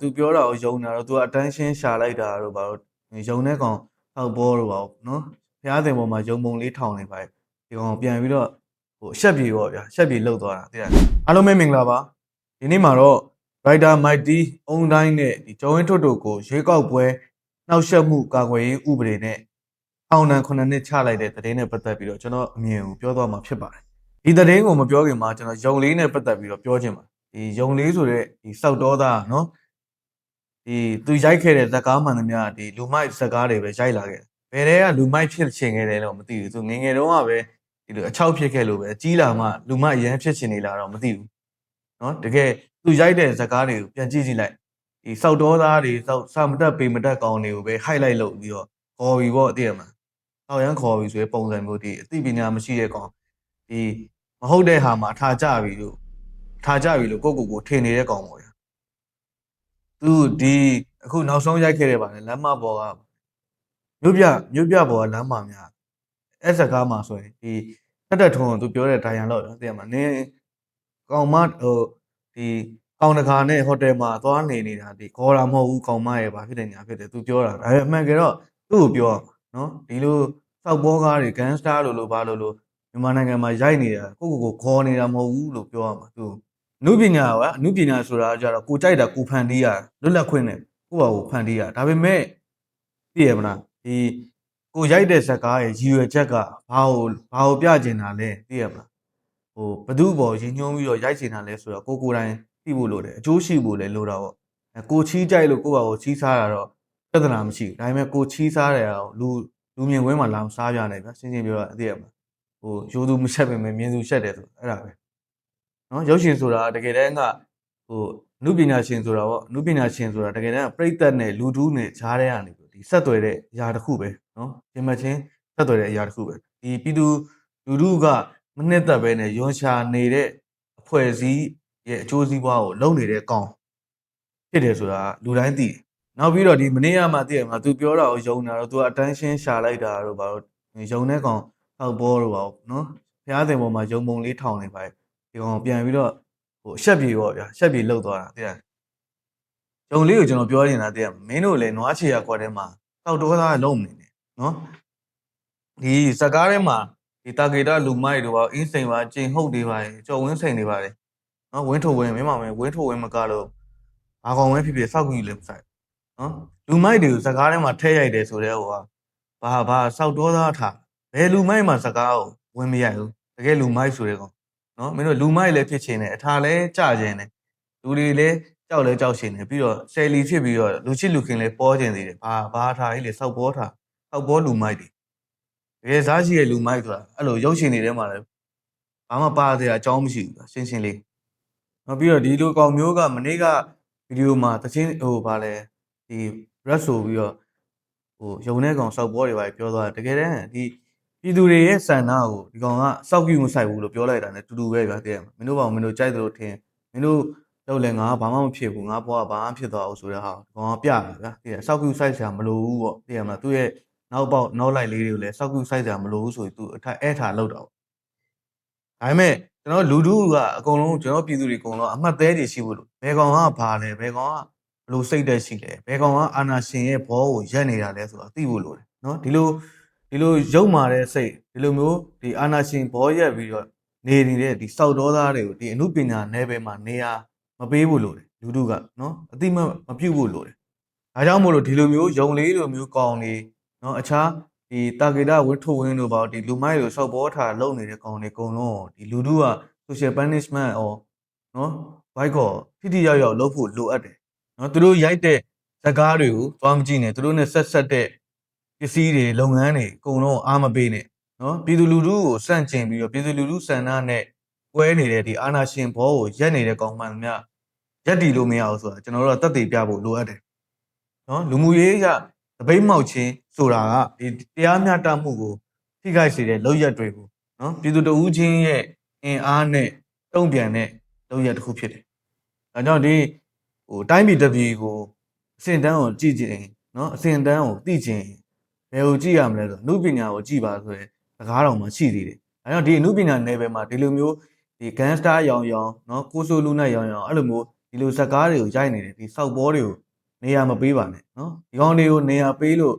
သူပြောတာကိုယုံတာတော့ तू က attention ရှာလိုက်တာတော့ဘာလို့ယုံတဲ့ကောင်ထောက်ဘောတော့ပါဘူးနော်ဖျားတဲ့ပေါ်မှာယုံပုံလေးထောင်နေပါဒီကောင်ပြန်ပြီးတော့ဟိုအဆက်ပြေပေါ့ဗျာအဆက်ပြေလှုပ်သွားတာသိလားအားလုံးပဲမင်္ဂလာပါဒီနေ့မှာတော့ Rider Mighty အုံတိုင်းနဲ့ဒီကျော်ဝင်းထွတ်တို့ကိုရွေးကောက်ပွဲနှောက်ယှက်မှုကာကွယ်ရေးဥပဒေနဲ့အောင်နံ9နှစ်ချလိုက်တဲ့သတင်းနဲ့ပတ်သက်ပြီးတော့ကျွန်တော်အမြင်ကိုပြောသွားမှာဖြစ်ပါတယ်ဒီသတင်းကိုမပြောခင်မှာကျွန်တော်ယုံလေးနဲ့ပတ်သက်ပြီးတော့ပြောချင်ပါတယ်ဒီယုံလေးဆိုတဲ့ဒီစောက်တော်သားနော် ဒီသူရိုက်ခဲ့တဲ့ဇက်ကားမှန်သမျှဒီလူမိုက်ဇက်ကားတွေပဲရိုက်လာခဲ့တယ်ဘယ်တဲကလူမိုက်ဖြစ်ချင်ခဲ့တယ်လို့မသိဘူးသူငယ်ငယ်တုန်းကပဲဒီလိုအချောက်ဖြစ်ခဲ့လို့ပဲကြီးလာမှလူမိုက်ရမ်းဖြစ်ချင်နေလာတော့မသိဘူးเนาะတကယ်သူရိုက်တဲ့ဇက်ကားတွေကိုပြန်ကြည့်ကြည့်လိုက်ဒီစောက်တော်သားတွေစောက်စာမတက်ပေမတက်ကောင်တွေကိုပဲ highlight လုပ်ပြီးတော့ခေါ်ပြီးပေါ့အသိရမှာဟောက်ရမ်းခေါ်ပြီးဆိုတဲ့ပုံစံမျိုးဒီအသိပညာမရှိတဲ့ကောင်ဒီမဟုတ်တဲ့ဟာမှာထားကြပြီလို့ထားကြပြီလို့ကိုယ့်ကိုယ်ကိုထင်နေတဲ့ကောင်ပေါ့ဗျာ သူဒီအခုနောက်ဆုံးရိုက်ခဲ့တဲ့ပါလေလမ်းမပေါ်ကမြို့ပြမြို့ပြပေါ်ကလမ်းမများအဲ့စကားမှာဆိုရင်ဒီတက်တက်ထုံးသူပြောတဲ့ဒိုင်ယန်တော့သိရမှာနင်းကောင်မဟိုဒီကောင်တကာနဲ့ဟိုတယ်မှာသွားနေနေတာဒီခေါ်တာမဟုတ်ဘူးကောင်မရဲ့ဘာဖြစ်တယ်ညာဖြစ်တယ်သူပြောတာဒါပေမဲ့အမှန်ကတော့သူ့ကိုပြောနော်ဒီလိုစောက်ဘောကားတွေဂန်စတာလို့လို့ဘာလို့လို့မြန်မာနိုင်ငံမှာရိုက်နေတာကိုကိုကိုခေါ်နေတာမဟုတ်ဘူးလို့ပြောရမှာသူအ နုပညာကအနုပညာဆိုတာကြတော့ကိုကြိုက်တာကိုဖန်တီးရလွတ်လပ်ခွင့်နဲ့ကိုယ့်ဘာကိုဖန်တီးရဒါပေမဲ့သိရမလားဒီကိုရိုက်တဲ့ဇက်ကားရဲ့ရည်ရွယ်ချက်ကဘာကိုဘာကိုပြကျင်တာလဲသိရမလားဟိုဘသူ့ဘောရင်ညွှန်းပြီးတော့ရိုက်ချင်တာလဲဆိုတော့ကိုကိုယ်တိုင်သိဖို့လိုတယ်အကျိုးရှိဖို့လည်းလိုတာပေါ့အဲကိုချီးကြိုက်လို့ကိုယ့်ဘာကိုချီးစားတာတော့ပြဿနာမရှိဘူးဒါပေမဲ့ကိုချီးစားတယ်အောင်လူလူမြင်ကွင်းမှာလာအောင်စားပြနေဗျာရှင်းရှင်းပြောရအသိရမလားဟိုရိုးသူမချက်ပင်မြင်သူချက်တယ်ဆိုအဲ့ဒါပဲ နော်ရုပ်ရှင်ဆိုတာတကယ်တမ်းကဟိုအနုပညာရှင်ဆိုတာပေါ့အနုပညာရှင်ဆိုတာတကယ်တမ်းကပြိသက်နဲ့လူတူးနဲ့ဈားထဲကနေပြီးဒီဆက်သွယ်တဲ့အရာတစ်ခုပဲနော်ပြင်မချင်းဆက်သွယ်တဲ့အရာတစ်ခုပဲဒီပြည်သူလူထုကမနှစ်သက်ပဲနဲ့ယွန်ရှာနေတဲ့အဖွဲ့အစည်းရဲ့အကျိုးစီးပွားကိုလုံနေတဲ့ကောင်ဖြစ်တယ်ဆိုတာလူတိုင်းသိတယ်နောက်ပြီးတော့ဒီမနေ့ကမှသိရမှာသူပြောတာကိုယုံတာတော့သူက attention ရှာလိုက်တာတော့ဘာလို့ယုံတဲ့ကောင်ဟောက်ဘောတော့ပါဘူးနော်ဖျားတဲ့ပေါ်မှာယုံပုံလေးထောင်နေပါ ဒီကောင်ပြန်ပြီးတော့ဟိုအဆက်ပြေပေါ့ဗျာအဆက်ပြေလှုပ်သွားတာသိလားဂျုံလေးကိုကျွန်တော်ပြောနေတာသိရမင်းတို့လည်းနွားချီရကွက်ထဲမှာတောက်တော်သားလုံးနေတယ်နော်ဒီစကားထဲမှာဒီတာဂေတာလူမိုက်တို့ပါအင်းစိန်ပါကျင်ဟုတ်တွေပါကြော်ဝင်းစိန်တွေပါတယ်နော်ဝင်းထုတ်ဝင်းမင်းမမင်းဝင်းထုတ်ဝင်းမကလို့ဘာကောင်ဝင်းဖြစ်ဖြစ်စောက်ကြီးလည်းမဆိုင်နော်လူမိုက်တွေကိုစကားထဲမှာထဲရိုက်တယ်ဆိုတဲ့ဟိုကဘာဘာစောက်တော်သားထားဘယ်လူမိုက်မှာစကားကိုဝင်မရိုက်ဘူးတကယ်လူမိုက်ဆိုတဲ့ကောင် နော်မင်းတို့လူမိုက်လည်းဖြစ်ချင်တယ်အထာလည်းကြကျင်တယ်လူတွေလည်းကြောက်လည်းကြောက်ချင်တယ်ပြီးတော့ဆယ်လီဖြစ်ပြီးတော့လူချစ်လူခင်လည်းပေါ်ကျင်သေးတယ်ဘာဘာအထာကြီးလေစောက်ပေါ်ထားစောက်ပေါ်လူမိုက်တွေတကယ်စားရှိတဲ့လူမိုက်ဆိုတာအဲ့လိုရုပ်ရှင်တွေထဲမှာလည်းဘာမှပါသေးတာအကြောင်းမရှိဘူးရှင်းရှင်းလေးနောက်ပြီးတော့ဒီလိုကောင်မျိုးကမနေ့ကဗီဒီယိုမှာတချင်းဟိုဗာလဲဒီ rap ဆိုပြီးတော့ဟိုယုံတဲ့ကောင်စောက်ပေါ်တွေပါပြောသွားတယ်တကယ်တမ်းဒီ ပြည်သူတွေရဲ့စံနာကိုဒီကောင်ကစောက်ကြည့်မဆိုင်ဘူးလို့ပြောလိုက်တာ ਨੇ တူတူပဲဗျာတကယ်မင်းတို့ဘာမင်းတို့ကြိုက်တယ်လို့ထင်မင်းတို့တော့လည်းငါဘာမှမဖြစ်ဘူးငါဘွားဘာမှဖြစ်သွားအောင်ဆိုတဲ့ဟာဒီကောင်ကပြတယ်ဗျာတကယ်စောက်ကြည့်ဆိုင်စရာမလိုဘူးပေါ့တကယ်မလားသူ့ရဲ့နောက်ပေါက်နောက်လိုက်လေးတွေကိုလည်းစောက်ကြည့်ဆိုင်စရာမလိုဘူးဆိုပြီးသူအထက်အဲ့ထားလောက်တော့ဒါပေမဲ့ကျွန်တော်လူထုကအကုန်လုံးကျွန်တော်ပြည်သူတွေအကုန်လုံးအမှတ်သေးတွေရှိဖို့လို့ဘယ်ကောင်ကဘာလဲဘယ်ကောင်ကဘလို့စိတ်တက်ရှိလဲဘယ်ကောင်ကအာနာရှင်ရဲ့ဘောကိုရက်နေတာလဲဆိုတာသိဖို့လိုတယ်နော်ဒီလို ဒီလိုရုပ်မာတဲ့စိတ်ဒီလိုမျိုးဒီအာနာရှင်ဘောရက်ပြီးတော့နေနေတဲ့ဒီစောက်တော်သားတွေကိုဒီအမှုပညာနယ်ပယ်မှာနေရာမပေးဘူးလို့လူတို့ကနော်အတိမမပြုတ်ဖို့လို့တယ်ဒါကြောင့်မို့လို့ဒီလိုမျိုးယုံလေးလိုမျိုးကောင်းနေနော်အခြားဒီတာဂေတာဝင်းထုတ်ဝင်းတို့ပေါ့ဒီလူမိုက်လိုစောက်ဘောထားလုံနေတဲ့ကောင်းတွေအကုန်လုံးဒီလူတို့က social punishment ဩနော်ဘိုက်ကောထိထိရောက်ရောက်လုပ်ဖို့လိုအပ်တယ်နော်သူတို့ရိုက်တဲ့ဇာကားတွေကိုသွားမကြည့်နဲ့သူတို့နဲ့ဆက်ဆက်တဲ့ ပစ္စည်းတွေလုပ်ငန်းတွေအကုန်လုံးအားမပေးနဲ့နော်ပြည်သူလူထုကိုစန့်ကျင်ပြီးတော့ပြည်သူလူထုစံနာနဲ့ကွဲနေတဲ့ဒီအာနာရှင်ဘောကိုရက်နေတဲ့ကောင်မှန်များရက်တီလို့မရဘူးဆိုတာကျွန်တော်တို့ကတက်တည်ပြဖို့လိုအပ်တယ်နော်လူမှုရေးရတပိတ်မောက်ခြင်းဆိုတာကဒီတရားမျှတမှုကိုထိခိုက်စေတဲ့လုပ်ရက်တွေကိုနော်ပြည်သူတဦးချင်းရဲ့အင်အားနဲ့တုံ့ပြန်တဲ့လုပ်ရက်တစ်ခုဖြစ်တယ်ဒါကြောင့်ဒီဟိုတိုင်းပြည်တစ်ပြည်ကိုအစဉ်တန်းကိုကြည့်ကြည့်နော်အစဉ်တန်းကိုသိချင် ဘယ်ကိုကြည့်ရမလဲဆိုအမှုပညာကိုကြည့်ပါဆိုရင်တကားတော်မှာရှိသေးတယ်။အဲတော့ဒီအမှုပညာ level မှာဒီလိုမျိုးဒီ gangster ရောင်ရောင်နော်ကိုဆိုလူနဲ့ရောင်ရောင်အဲ့လိုမျိုးဒီလိုဇကားတွေကိုရိုက်နေတယ်ဒီစောက်ဘောတွေကိုနေရာမပေးပါနဲ့နော်ဒီကောင်တွေကိုနေရာပေးလို့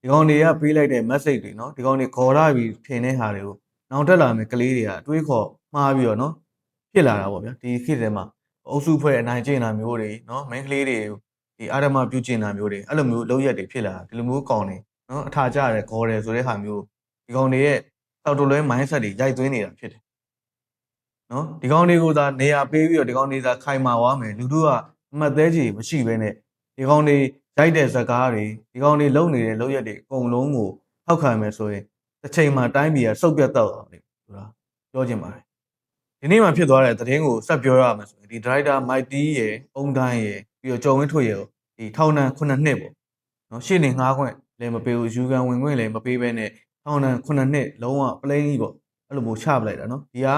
ဒီကောင်တွေကပေးလိုက်တဲ့ message တွေနော်ဒီကောင်တွေခေါ်ရပြီးဖြင်တဲ့ဟာတွေကိုနောက်တက်လာမယ်ကလေးတွေကအတွေးခေါ်မှားပြီးတော့နော်ဖြစ်လာတာပေါ့ဗျာဒီခေတ်ထဲမှာအုပ်စုဖွဲ့အနိုင်ကျင့်တာမျိုးတွေနော် main ကလေးတွေဒီအာရမပြုကျင့်တာမျိုးတွေအဲ့လိုမျိုးလောက်ရက်တွေဖြစ်လာတာဒီလိုမျိုးកောင်းနေ နော်အထာကြရဲခေါ်တယ်ဆိုတဲ့ဟာမျိုးဒီကောင်တွေရဲ့တောက်တလွဲ mindset တွေရိုက်သွင်းနေတာဖြစ်တယ်နော်ဒီကောင်းတွေကိုသာနေရာပေးပြီးတော့ဒီကောင်းတွေသာခိုင်မာသွားမယ်လူတို့ကအမှတ်သေးကြီးမရှိဘဲနဲ့ဒီကောင်းတွေရိုက်တဲ့ဇကားတွေဒီကောင်းတွေလုံနေတဲ့လုံရက်တွေအကုန်လုံးကိုထောက်ခံမယ်ဆိုရင်တစ်ချိန်မှာတိုင်းပြည်ကစုပ်ပြတ်တော့အောင်လေဆိုတာပြောချင်ပါတယ်ဒီနေ့မှဖြစ်သွားတဲ့သတင်းကိုဆက်ပြောရမယ်ဆိုရင်ဒီဒါရိုက်တာမိုက်တီးရယ်အုံတိုင်းရယ်ပြီးတော့ကျော်ဝင်းထွေရယ်ကိုဒီထောင်ဒဏ်9နှစ်ပေါ့နော်ရှေ့နေငှားခွင့် လည်းမပေးဘူးယူကန်ဝင်ခွင့်လည်းမပေးဘဲနဲ့ထောင်ဒဏ်9နှစ်လုံးဝပလိန်ကြီးပေါ့အဲ့လိုမျိုးချပလိုက်တာနော်ဒီက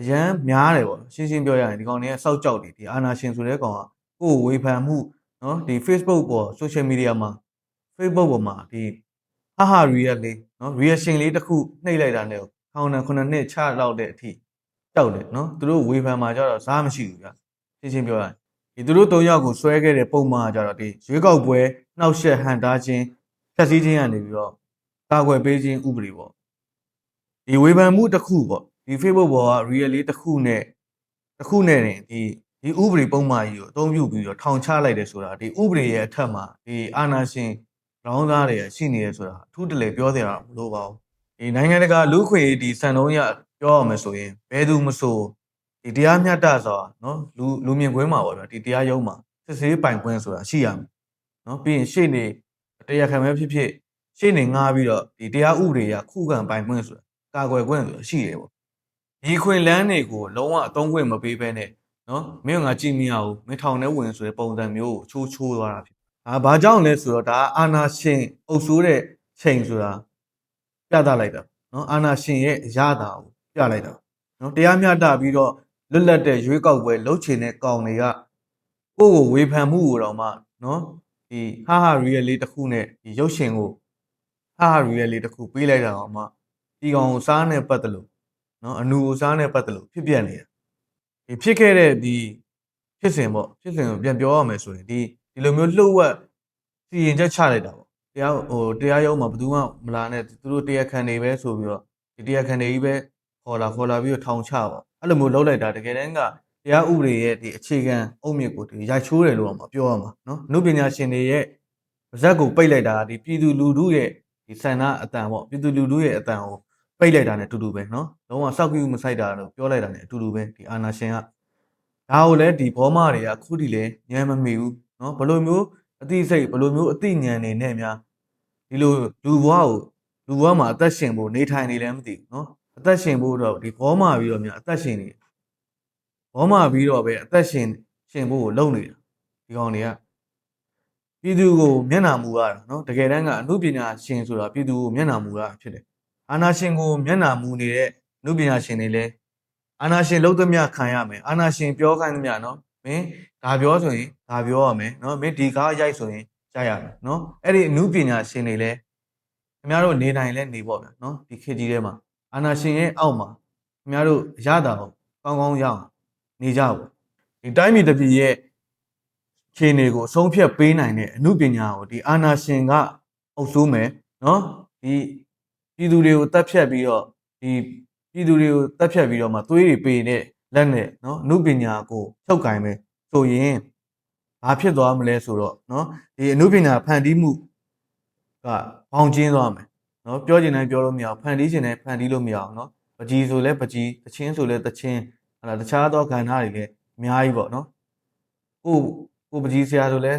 အရန်များတယ်ပေါ့ရှင်းရှင်းပြောရရင်ဒီကောင်တွေကစောက်ကြောက်နေဒီအာနာရှင်ဆိုတဲ့ကောင်ကကိုယ်ဝေဖန်မှုနော်ဒီ Facebook ပေါ် social media မှာ Facebook ပေါ်မှာဒီဟာဟာ real လေးနော် reaction လေးတစ်ခုနှိပ်လိုက်တာနဲ့ထောင်ဒဏ်9နှစ်ချလောက်တဲ့အထိတောက်တယ်နော်သူတို့ဝေဖန်မှာကြတော့စားမရှိဘူးဗျရှင်းရှင်းပြောရရင်ဒီသူတို့၃ယောက်ကိုဆွဲခဲ့တဲ့ပုံမှာကြတော့ဒီရွေးကောက်ပွဲနှောက်ယှက်ဟန်တားခြင်း ဖျက်ဆီးခြင်းကနေပြီးတော့ကာကွယ်ပေးခြင်းဥပဒေပေါ့ဒီဝေဖန်မှုတစ်ခုပေါ့ဒီ Facebook ပေါ်က real လေးတစ်ခုနဲ့တစ်ခုနဲ့တင်ဒီဒီဥပဒေပုံမှန်ကြီးကိုအသုံးပြုပြီးတော့ထောင်ချလိုက်တယ်ဆိုတာဒီဥပဒေရဲ့အထက်မှာဒီအာဏာရှင်လောင်းသားတွေရှိနေရဆိုတာအထူးတလေပြောစရာမလိုပါဘူးဒီနိုင်ငံတကာလူ့ခွေဒီစံနှုန်းရပြောရမယ်ဆိုရင်ဘယ်သူမဆိုဒီတရားမျှတဆိုတာနော်လူလူမြင်ကွင်းမှာပေါ့ဗျာဒီတရားရုံးမှာစစ်ဆေးပိုင်ခွင့်ဆိုတာရှိရမယ်နော်ပြီးရင်ရှေ့နေ တရားခံပဲဖြစ်ဖြစ်ရှေ့နေငှားပြီးတော့ဒီတရားဥပဒေရခုခံပိုင်ခွင့်ဆိုတာကာကွယ်ခွင့်ဆိုတာရှိတယ်ပေါ့ဒီခွင့်လန်းတွေကိုလုံးဝအသုံးခွင့်မပေးဘဲနဲ့နော်မင်းကငါကြည့်မရဘူးမင်းထောင်ထဲဝင်ဆိုတဲ့ပုံစံမျိုးကိုချိုးချိုးသွားတာဖြစ်ဒါဘာကြောင့်လဲဆိုတော့ဒါအာနာရှင်အုပ်ဆိုးတဲ့ချိန်ဆိုတာပြသလိုက်တာနော်အာနာရှင်ရဲ့အရသာကိုပြလိုက်တာနော်တရားမျှတပြီးတော့လွတ်လပ်တဲ့ရွေးကောက်ပွဲလှုပ်ချင်တဲ့ကောင်တွေကကိုယ့်ကိုဝေဖန်မှုကိုတော့မှနော် ဒီဟာဟာရီယယ်လေးတစ်ခုနဲ့ဒီရုပ်ရှင်ကိုဟာဟာရီယယ်လေးတစ်ခုပေးလိုက်တာတော့မှဒီကောင်ကိုစားနဲ့ပတ်သက်လို့နော်အနူကိုစားနဲ့ပတ်သက်လို့ဖြစ်ပြနေတာဒီဖြစ်ခဲ့တဲ့ဒီဖြစ်စဉ်ပေါ့ဖြစ်စဉ်ကိုပြန်ပြောရမယ်ဆိုရင်ဒီဒီလိုမျိုးလှုပ်ဝက်စီရင်ချက်ချလိုက်တာပေါ့တရားဟိုတရားရုံးမှာဘယ်သူမှမလာနဲ့သူတို့တရားခံတွေပဲဆိုပြီးတော့ဒီတရားခံတွေကြီးပဲခေါ်လာခေါ်လာပြီးတော့ထောင်ချပေါ့အဲ့လိုမျိုးလှုပ်လိုက်တာတကယ်တမ်းက တရားဥပဒေရဲ့ဒီအခြေခံအုတ်မြစ်ကိုဒီရိုက်ချိုးတယ်လို့တော့မပြောရမှာနော်အနုပညာရှင်တွေရဲ့ပါဇက်ကိုပိတ်လိုက်တာကဒီပြည်သူလူထုရဲ့ဒီဆန္ဒအတန်ပေါ့ပြည်သူလူထုရဲ့အတန်ကို ပိတ်လိုက်တာနဲ့အတူတူပဲเนาะလုံးဝစောက်ကူမဆိုင်တာလို့ပြောလိုက်တာနဲ့အတူတူပဲဒီအာနာရှင်ကဒါကိုလည်းဒီဘောမတွေကခုထိလည်းညံမမီဘူးเนาะဘလိုမျိုးအသိစိတ်ဘလိုမျိုးအသိဉာဏ်နေနဲ့များဒီလိုလူဘွားကိုလူဘွားမှာအသက်ရှင်ဖို့နေထိုင်နေလည်းမသိဘူးเนาะအသက်ရှင်ဖို့တော့ဒီဘောမပြီးတော့များအသက်ရှင်နေ ဘောမပြီးတော့ပဲအသက်ရှင်ရှင်ဖို့ကိုလုပ်နေတာဒီကောင်တွေကပြည်သူကိုမျက်နှာမူရတာနော်တကယ်တမ်းကအမှုပညာရှင်ဆိုတာပြည်သူကိုမျက်နှာမူရတာဖြစ်တယ်အာနာရှင်ကိုမျက်နှာမူနေတဲ့အမှုပညာရှင်တွေလည်းအာနာရှင်လုံးသမျှခံရမယ်အာနာရှင်ပြောခိုင်းသမျှနော်မင်းဒါပြောဆိုရင်ဒါပြောရမယ်နော်မင်းဒီကားရိုက်ဆိုရင်ရိုက်ရမယ်နော်အဲ့ဒီအမှုပညာရှင်တွေလည်းခင်ဗျားတို့နေနိုင်လဲနေပေါ့ဗျာနော်ဒီခေတ်ကြီးထဲမှာအာနာရှင်ရဲ့အောက်မှာခင်ဗျားတို့ရတာကိုကောင်းကောင်းရအောင် နေကြပေါ့ဒီတိုင်းပြည်တစ်ပြည်ရဲ့ခြေနေကိုအဆုံးဖြတ်ပေးနိုင်တဲ့အမှုပညာကိုဒီအာနာရှင်ကအုပ်စိုးမယ်နော်ဒီပြည်သူတွေကိုတတ်ဖြတ်ပြီးတော့ဒီပြည်သူတွေကိုတတ်ဖြတ်ပြီးတော့မှသွေးတွေပေတဲ့လက်နဲ့နော်အမှုပညာကိုချုပ်ကင်မယ်ဆိုရင်ဘာဖြစ်သွားမလဲဆိုတော့နော်ဒီအမှုပညာဖန်တီးမှုကဘောင်ကျင်းသွားမယ်နော်ပြောချင်တိုင်းပြောလို့မရအောင်ဖန်တီးချင်တိုင်းဖန်တီးလို့မရအောင်နော်ပကြီးဆိုလဲပကြီးတချင်းဆိုလဲတချင်း အဲ့ဒါတခြားသောကဏ္ဍတွေလည်းအများကြီးပေါ့နော်ကိုကိုပကြီးဆရာဆိုလဲ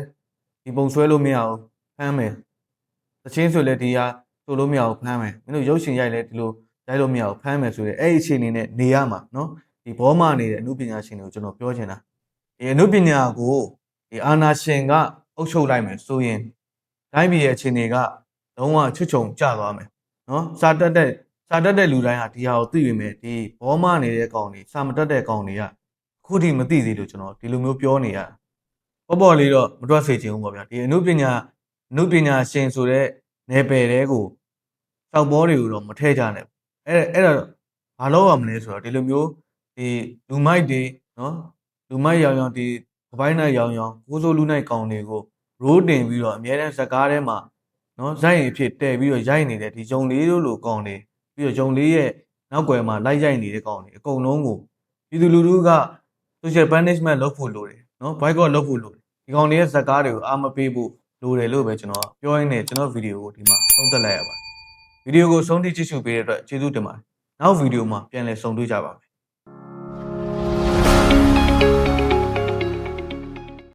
ဒီပုံဆွဲလို့မရအောင်ဖမ်းမယ်တချင်းဆိုလဲဒီဟာဆိုလို့မရအောင်ဖမ်းမယ်မင်းတို့ရုပ်ရှင်ရိုက်လဲဒီလိုရိုက်လို့မရအောင်ဖမ်းမယ်ဆိုရဲအဲ့ဒီအခြေအနေနဲ့နေရမှာနော်ဒီဘောမနေတဲ့အမှုပညာရှင်တွေကိုကျွန်တော်ပြောချင်တာဒီအမှုပညာကိုဒီအာနာရှင်ကအုပ်ချုပ်လိုက်မယ်ဆိုရင်တိုင်းပြည်ရဲ့အခြေအနေကလုံးဝချွတ်ချုံကျသွားမယ်နော်စာတက်တဲ့ စာတက်တဲ့လူတိုင်းဟာဒီဟာကိုသိပြီမယ်ဒီဘောမနေတဲ့ကောင်တွေစာမတက်တဲ့ကောင်တွေကအခုထိမသိသေးလို့ကျွန်တော်ဒီလိုမျိုးပြောနေရတာပေါ့ပေါ့လေးတော့မတွက်စေချင်ဘူးပေါ့ဗျာဒီအမှုပညာအမှုပညာရှင်ဆိုတဲ့နေပယ်တဲကိုစောက်ဘောတွေကိုတော့မထဲကြနဲ့အဲ့အဲ့ဒါဘာလို့ရမလဲဆိုတော့ဒီလိုမျိုးဒီလူမိုက်တွေနော်လူမိုက်ရောင်ရောင်ဒီကပိုင်းနိုင်ရောင်ရောင်ကိုးစိုးလူနိုင်ကောင်တွေကိုရိုးတင်ပြီးတော့အများတန်းဇကားထဲမှာနော်ဇိုက်ရင်အဖြစ်တည်ပြီးတော့ရိုက်နေတဲ့ဒီဂျုံလေးတို့လိုကောင်တွေ ပြီးတော့ဂျုံလေးရဲ့နောက်ွယ်မှာလိုက်ရိုက်နေတဲ့ကောင်တွေအကုန်လုံးကိုပြည်သူလူထုက social punishment လုပ်ဖို့လိုတယ်နော် boycott လုပ်ဖို့လိုတယ်ဒီကောင်တွေရဲ့ဇကားတွေကိုအာမပေးဖို့လိုတယ်လို့ပဲကျွန်တော်ကပြောရင်းနဲ့ကျွန်တော်ဗီဒီယိုကိုဒီမှာသုံးသပ်လိုက်ရပါတယ်ဗီဒီယိုကိုဆုံးထိကြည့်ရှုပေးတဲ့အတွက်ကျေးဇူးတင်ပါတယ်နောက်ဗီဒီယိုမှာပြန်လည်ဆုံတွေ့ကြပါမယ်